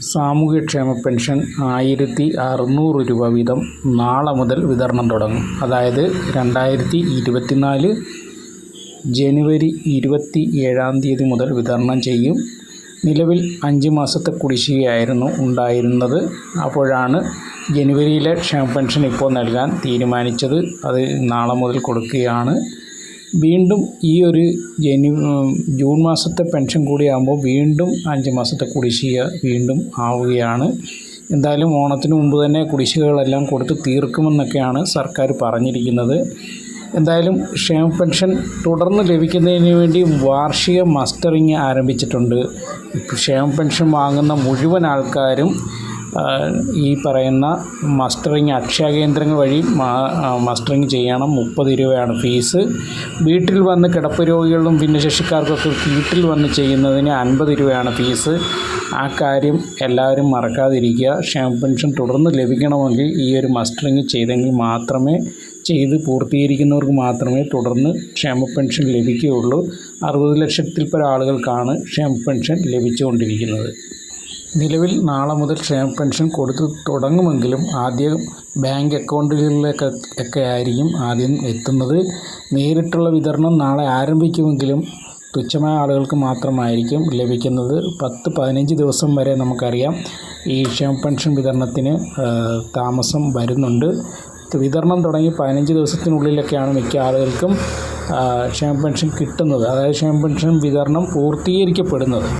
സാമൂഹ്യക്ഷേമ പെൻഷൻ ആയിരത്തി അറുന്നൂറ് രൂപ വീതം നാളെ മുതൽ വിതരണം തുടങ്ങും. അതായത് രണ്ടായിരത്തി ഇരുപത്തിനാല് ജനുവരി ഇരുപത്തി ഏഴാം തീയതി മുതൽ വിതരണം ചെയ്യും. നിലവിൽ അഞ്ച് മാസത്തെ കുടിശ്ശികയായിരുന്നു ഉണ്ടായിരുന്നത്. അപ്പോഴാണ് ജനുവരിയിലെ ക്ഷേമ പെൻഷൻ ഇപ്പോൾ നൽകാൻ തീരുമാനിച്ചത്. അത് നാളെ മുതൽ കൊടുക്കുകയാണ്. വീണ്ടും ഈ ഒരു ജനു ജൂൺ മാസത്തെ പെൻഷൻ കൂടി ആകുമ്പോൾ വീണ്ടും അഞ്ച് മാസത്തെ കുടിശ്ശിക വീണ്ടും ആവുകയാണ്. എന്തായാലും ഓണത്തിന് മുമ്പ് തന്നെ കുടിശ്ശികകളെല്ലാം കൊടുത്ത് തീർക്കുമെന്നൊക്കെയാണ് സർക്കാർ പറഞ്ഞിരിക്കുന്നത്. എന്തായാലും ക്ഷേമ പെൻഷൻ തുടർന്ന് ലഭിക്കുന്നതിന് വേണ്ടി വാർഷിക മസ്റ്ററിങ് ആരംഭിച്ചിട്ടുണ്ട്. ക്ഷേമ പെൻഷൻ വാങ്ങുന്ന മുഴുവൻ ആൾക്കാരും ഈ പറയുന്ന മസ്റ്ററിങ് അക്ഷയ കേന്ദ്രങ്ങൾ വഴി മസ്റ്ററിങ് ചെയ്യണം. മുപ്പത് രൂപയാണ് ഫീസ്. വീട്ടിൽ വന്ന് കിടപ്പ് രോഗികളും ഭിന്നശേഷിക്കാർക്കൊക്കെ വീട്ടിൽ വന്ന് ചെയ്യുന്നതിന് അൻപത് രൂപയാണ് ഫീസ്. ആ കാര്യം എല്ലാവരും മറക്കാതിരിക്കുക. ക്ഷേമ പെൻഷൻ തുടർന്ന് ലഭിക്കണമെങ്കിൽ ഈ ഒരു മസ്റ്ററിങ് ചെയ്തെങ്കിൽ മാത്രമേ ചെയ്ത് പൂർത്തീകരിക്കുന്നവർക്ക് മാത്രമേ തുടർന്ന് ക്ഷേമ പെൻഷൻ ലഭിക്കുകയുള്ളൂ. അറുപത് ലക്ഷത്തിൽ പരം ആളുകൾക്കാണ് ക്ഷേമ പെൻഷൻ ലഭിച്ചുകൊണ്ടിരിക്കുന്നത്. നിലവിൽ നാളെ മുതൽ ക്ഷേമ പെൻഷൻ കൊടുത്തു തുടങ്ങുമെങ്കിലും ആദ്യം ബാങ്ക് അക്കൗണ്ടുകളിലേക്ക് ഒക്കെ ആയിരിക്കും ആദ്യം എത്തുന്നത്. നേരിട്ടുള്ള വിതരണം നാളെ ആരംഭിക്കുമെങ്കിലും തുച്ഛമായ ആളുകൾക്ക് മാത്രമായിരിക്കും ലഭിക്കുന്നത്. പത്ത് പതിനഞ്ച് ദിവസം വരെ നമുക്കറിയാം ഈ ക്ഷേമ പെൻഷൻ വിതരണത്തിന് താമസം വരുന്നുണ്ട്. വിതരണം തുടങ്ങി പതിനഞ്ച് ദിവസത്തിനുള്ളിലൊക്കെയാണ് മിക്ക ആളുകൾക്കും ക്ഷേമ പെൻഷൻ കിട്ടുന്നത്. അതായത് ക്ഷേമ പെൻഷൻ വിതരണം പൂർത്തീകരിക്കപ്പെടുന്നത്.